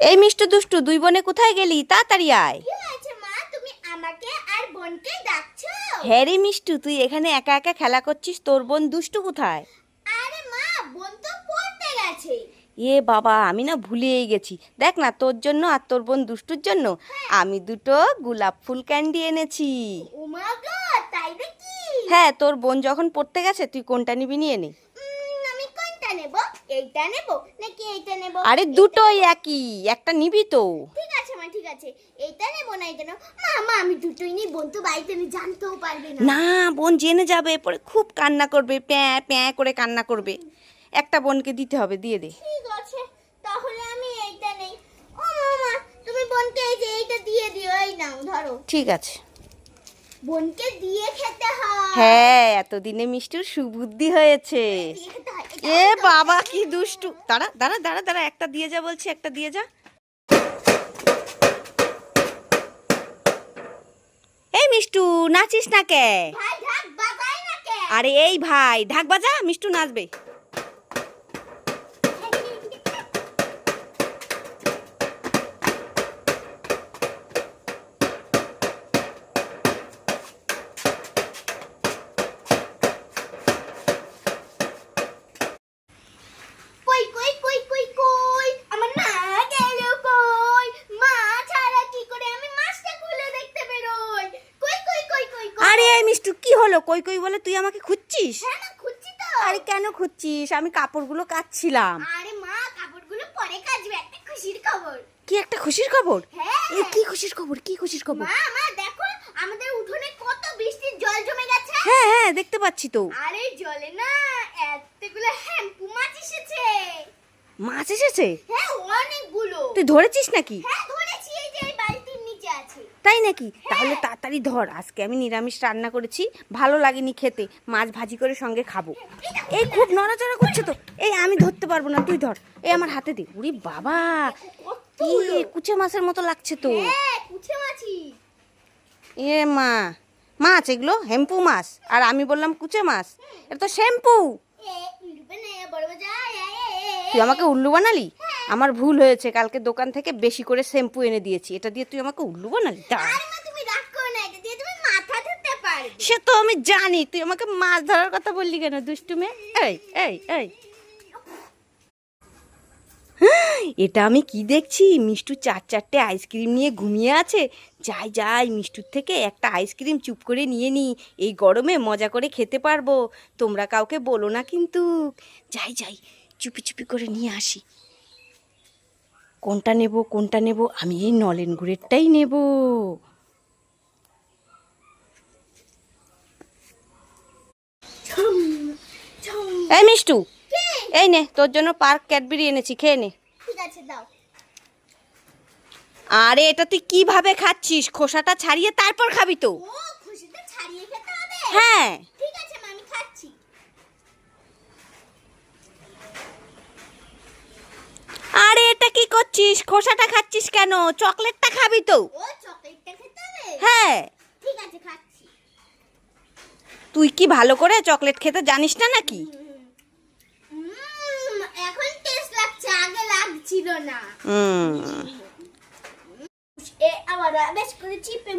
এই মিষ্টু দুষ্টু দুই বোনে কোথায় গেলি? তাড়াতাড়ি আয়। কি হয়েছে মা? তুমি আমাকে আর বোনকে ডাকছো? হ্যাঁ রে মিষ্টু তুই এখানে একা একা খেলা করছিস তোর বোন দুষ্টু কোথায়? আরে মা বোন তো পড়তে গেছে। এ বাবা আমি না ভুলেই গেছি। দেখ না তোর জন্য আর তোর বোন দুষ্টুর জন্য আমি দুটো গোলাপ ফুল ক্যান্ডি এনেছি। ও মা গো তাই নাকি? হ্যাঁ তোর বোন যখন পড়তে গেছে তুই কোনটা নিবি নিয়ে নে উম, আমি কোনটা নেব এইটা নেব? নাকি এইটা নেব? আরে দুটোই একই একটা নিবি তো। ঠিক আছে মা ঠিক আছে। এইটা নেব না এইটা নেব। মা মা আমি দুটোই নিই বোন তো বাড়িতে নেই জানতেও পারবে না। না বোন জেনে যাবে পরে খুব কান্না করবে প্যাঁ প্যাঁ করে কান্না করবে। একটা বোনকে দিতে হবে দিয়ে দে। ঠিক আছে তাহলে আমি এইটা নেই। ও মামা তুমি বোনকে এই যে এইটা দিয়ে দিও এই নাও ধরো। ঠিক আছে। বোনকে দিয়ে খেতে হয়। হ্যাঁ এতদিনে মিষ্টির সুবুদ্ধি হয়েছে। হয়। এ বাবা কি দুষ্টু। দাঁড়া দাঁড়া দাঁড়া দাঁড়া একটা দিয়ে যা বলছি একটা দিয়ে যা। এই মিষ্টু নাচিস না কে? আরে এই ভাই ঢাক বাজা মিষ্টু নাচবে কই কই কই কই কই আমার মা গেল কই মা ছাড়া কি করে আমি মাছটা খুলে দেখতে বেরোই কই কই কই কই কই আরে এই মিষ্টু কি হলো কই কই বলে তুই আমাকে খুঁজছিস? হ্যাঁ আরে কেন খুঁজছিস? আমি কাপড়গুলো কাচ্ছিলাম। আরে মা কাপড়গুলো পরে কাচবে একটা খুশির খবর। কি একটা খুশির খবর? হ্যাঁ। এ কি খুশির খবর কি খুশির খবর? মা মা দেখো আমাদের উঠোনে কত বৃষ্টির জল জমে গেছে। হ্যাঁ হ্যাঁ দেখতে পাচ্ছি তো। আরে জলে না এতগুলো হ্যাম্পু মাছ এসেছে। মাছ এসেছে? হ্যাঁ অনেকগুলো। তুই ধরেছিস নাকি? হ্যাঁ ধরেছি এই যে এই বালতির নিচে আছে তাই নাকি? তাহলে তাড়াতাড়ি ধর আজকে আমি নিরামিষ রান্না করেছি ভালো লাগেনি খেতে মাছ ভাজি করে সঙ্গে খাব। এই খুব নড়াচড়া করছে তো এই আমি ধরতে পারব না তুই ধর। এই আমার হাতে দে। উরি বাবা কি কুচে মাছের মতো লাগছে তো। হ্যাঁ এ মা মাছ এগুলো হেম্পু মাছ। আর আমি বললাম কুচে মাছ। এটা তো শ্যাম্পু। তুই আমাকে উল্লু বানালি? আমার ভুল হয়েছে কালকে দোকান থেকে বেশি করে শ্যাম্পু এনে দিয়েছি। এটা দিয়ে তুই আমাকে উল্লু বানালি? সে তো আমি জানি তুই আমাকে মাছ ধরার কথা বললি কেন দুষ্টু মেয়ে? এই এই এই। এটা আমি কি দেখছি? মিষ্টু চার চারটে আইসক্রিম নিয়ে ঘুমিয়ে আছে। যাই যাই মিষ্টুর থেকে একটা আইসক্রিম চুপ করে নিয়ে নি। এই গরমে মজা করে খেতে পারব। তোমরা কাউকে বলো না কিন্তু। যাই যাই চুপি চুপি করে নিয়ে আসি। কোনটা নেব কোনটা নেব? আমি এই নলেন গুড়েরটাই নেব। এই মিষ্টু এই নে তোর জন্য পার্ক ক্যাডবেরি এনেছি খেয়ে নে। ঠিক আছে দাও। আরে এটা তুই কীভাবে খাচ্ছিস? খোসাটা ছাড়িয়ে তারপর খাবি তো। হ্যাঁ ঠিক আছে মা আমি খাচ্ছি আরে এটা করছিস খোসাটা খাচ্ছিস কেন? চকলেটটা খাবি তো। ও চকলেটটা খেতে হবে? হ্যাঁ। ঠিক আছে খাচ্ছি। তুই কি ভালো করে চকলেট খেতে জানিস না নাকি? এখন টেস্ট লাগছে আগে লাগছিল না। হুম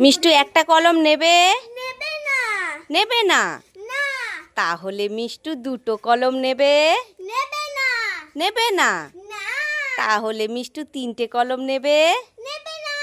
মিষ্টু একটা কলম নেবে? নেবে না। নেবে না? না। তাহলে মিষ্টু দুটো কলম নেবে? নেবে না। নেবে না? তাহলে মিষ্টু তিনটে কলম নেবে? নেবে না।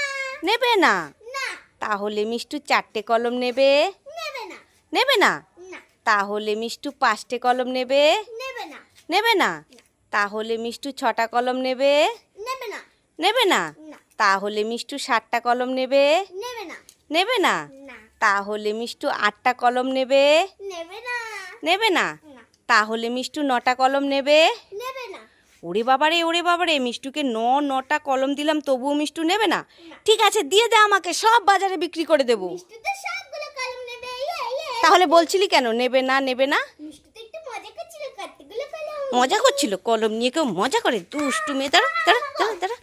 নেবে না? না। তাহলে মিষ্টু চারটে কলম নেবে? নেবে না। নেবে না? না। তাহলে মিষ্টু পাঁচটে কলম নেবে? নেবে না। নেবে না? তাহলে মিষ্টু ছটা কলম নেবে? নেবে না। নেবে না? না। তাহলে মিষ্টু সাতটা কলম নেবে? নেবে না। নেবে না? না। তাহলে মিষ্টু আটটা কলম নেবে? নেবে না। নেবে না? না। তাহলে মিষ্টু নটা কলম নেবে? ওরে বাবারে ওরে বাবারে মিষ্টুকে ন নটা কলম দিলাম তবুও মিষ্টু নেবে না? ঠিক আছে দিয়ে দে আমাকে সব বাজারে বিক্রি করে দেবো। ইয়ে ইয়ে। তাহলে বলছিলি কেন নেবে না নেবে না? মজা করছিল কলম নিয়ে কেউ মজা করে? দুষ্টু মেয়ে দাঁড়া দাঁড়া দাঁড়া দাঁড়া।